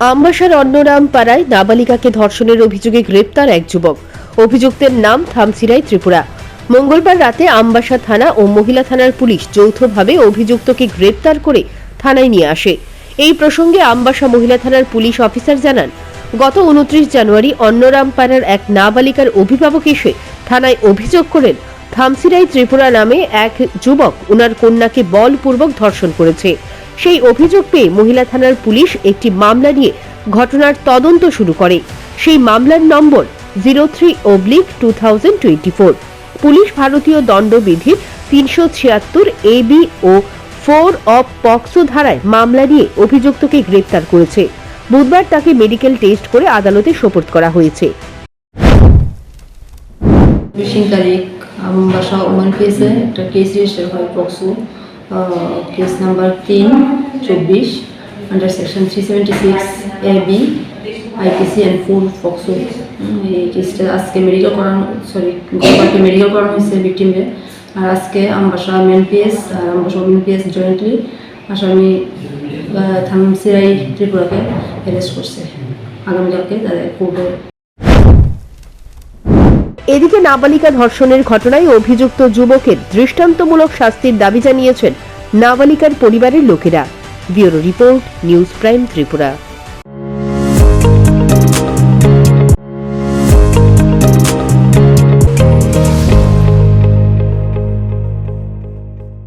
আমবাসার অন্নরাম পাড়ায় নাবালিকাকে ধর্ষণের অভিযোগে গ্রেপ্তার এক যুবক। অভিযুক্তের নাম থামসিরাই ত্রিপুরা। মঙ্গলবার রাতে আমবাসা থানা ও মহিলা থানার পুলিশ যৌথভাবে অভিযুক্তকে গ্রেপ্তার করে থানায় নিয়ে আসে। এই প্রসঙ্গে আমবাসা মহিলা থানার পুলিশ অফিসার জানান, গত উনত্রিশ জানুয়ারি অন্নরাম পাড়ার এক নাবালিকার অভিভাবক এসে থানায় অভিযোগ করেন থামসিরাই ত্রিপুরা নামে এক যুবক উনার কন্যাকে বলপূর্বক ধর্ষণ করেছে। সেই অভিযোগ পেয়ে মহিলা থানার পুলিশ একটি মামলা নিয়ে ঘটনার তদন্ত শুরু করে। সেই মামলার number zero three oblique two thousand four. Police ভারতীয় দণ্ডবিধির তিনশো ছিয়াত্তর এ বি ও ফোর অফ পক্সো ধারায় মামলা নিয়ে অভিযুক্তকে গ্রেপ্তার করেছে। বুধবার তাকে মেডিকেল টেস্ট করে আদালতে সোপর্দ করা হয়েছে। তারিখ ওমান একটা কেস রেজিস্টার হয় পক্সো। কেস নাম্বার তিন চব্বিশ under section three seventy six A B IPC and full POCSO এই কেসটা আজকে মেডিকেল করানো সরি গতকালকে মেডিকেল করানো হয়েছে ভিক্টিমে আর আজকে আমবাসা মেন পিএস আর আমবাসা ওমেন পিএস জয়েন্টলি আসামি থামসিরাই ত্রিপুরাকে অ্যারেস্ট করছে। আগামীকালকে তাদের কোর্টে এদিকে নাবালিকা ধর্ষণের ঘটনায় অভিযুক্ত যুবকের দৃষ্টান্তমূলক শাস্তির দাবি জানিয়েছেন নাবালিকার পরিবারের লোকেরা। Bureau report, news prime Tripura.